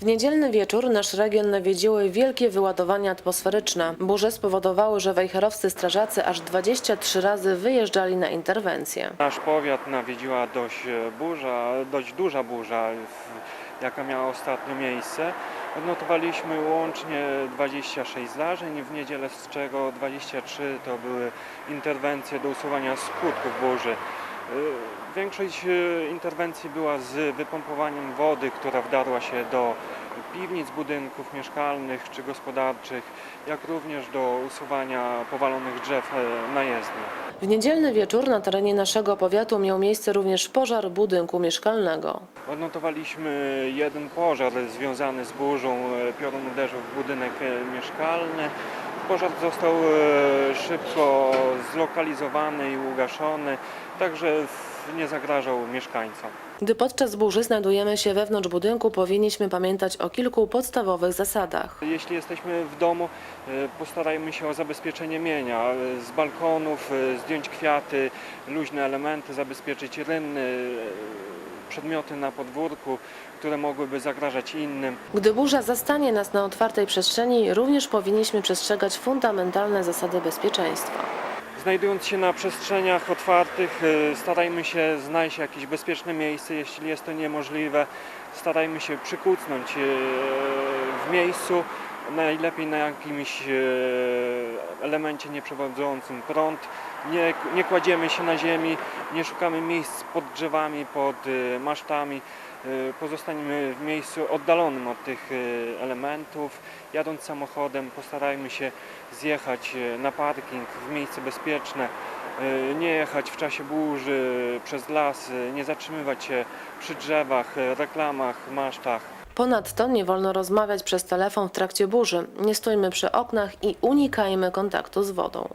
W niedzielny wieczór nasz region nawiedziły wielkie wyładowania atmosferyczne. Burze spowodowały, że wejherowscy strażacy aż 23 razy wyjeżdżali na interwencję. Nasz powiat nawiedziła dość e, burza, dość duża burza, jaka miała ostatnio miejsce. Odnotowaliśmy łącznie 26 zdarzeń, w niedzielę z czego 23 to były interwencje do usuwania skutków burzy. E, Większość e, interwencji była z wypompowaniem wody, która wdarła się do piwnic budynków mieszkalnych czy gospodarczych, jak również do usuwania powalonych drzew e, na jezdni. W niedzielny wieczór na terenie naszego powiatu miał miejsce również pożar budynku mieszkalnego. Odnotowaliśmy jeden pożar związany z burzą. Piorun uderzył w budynek mieszkalny. Pożar został e, szybko zlokalizowany i ugaszony, także nie zagrażał mieszkańcom. Gdy podczas burzy znajdujemy się wewnątrz budynku, powinniśmy pamiętać o kilku podstawowych zasadach. Jeśli jesteśmy w domu, e, postarajmy się o zabezpieczenie mienia. E, Z balkonów zdjąć kwiaty, luźne elementy, zabezpieczyć rynny, przedmioty na podwórku, które mogłyby zagrażać innym. Gdy burza zastanie nas na otwartej przestrzeni, również powinniśmy przestrzegać fundamentalne zasady bezpieczeństwa. Znajdując się na przestrzeniach otwartych, e, starajmy się znaleźć jakieś bezpieczne miejsce. Jeśli jest to niemożliwe, starajmy się przykucnąć e, w miejscu, najlepiej na jakimś e, elemencie nieprzewodzącym prąd. Nie, nie kładziemy się na ziemi, nie szukamy miejsc pod drzewami, pod e, masztami. E, Pozostaniemy w miejscu oddalonym od tych e, elementów. Jadąc samochodem postarajmy się zjechać na parking w miejsce bezpieczne, nie jechać w czasie burzy przez las, nie zatrzymywać się przy drzewach, reklamach, masztach. Ponadto nie wolno rozmawiać przez telefon w trakcie burzy. Nie stójmy przy oknach i unikajmy kontaktu z wodą.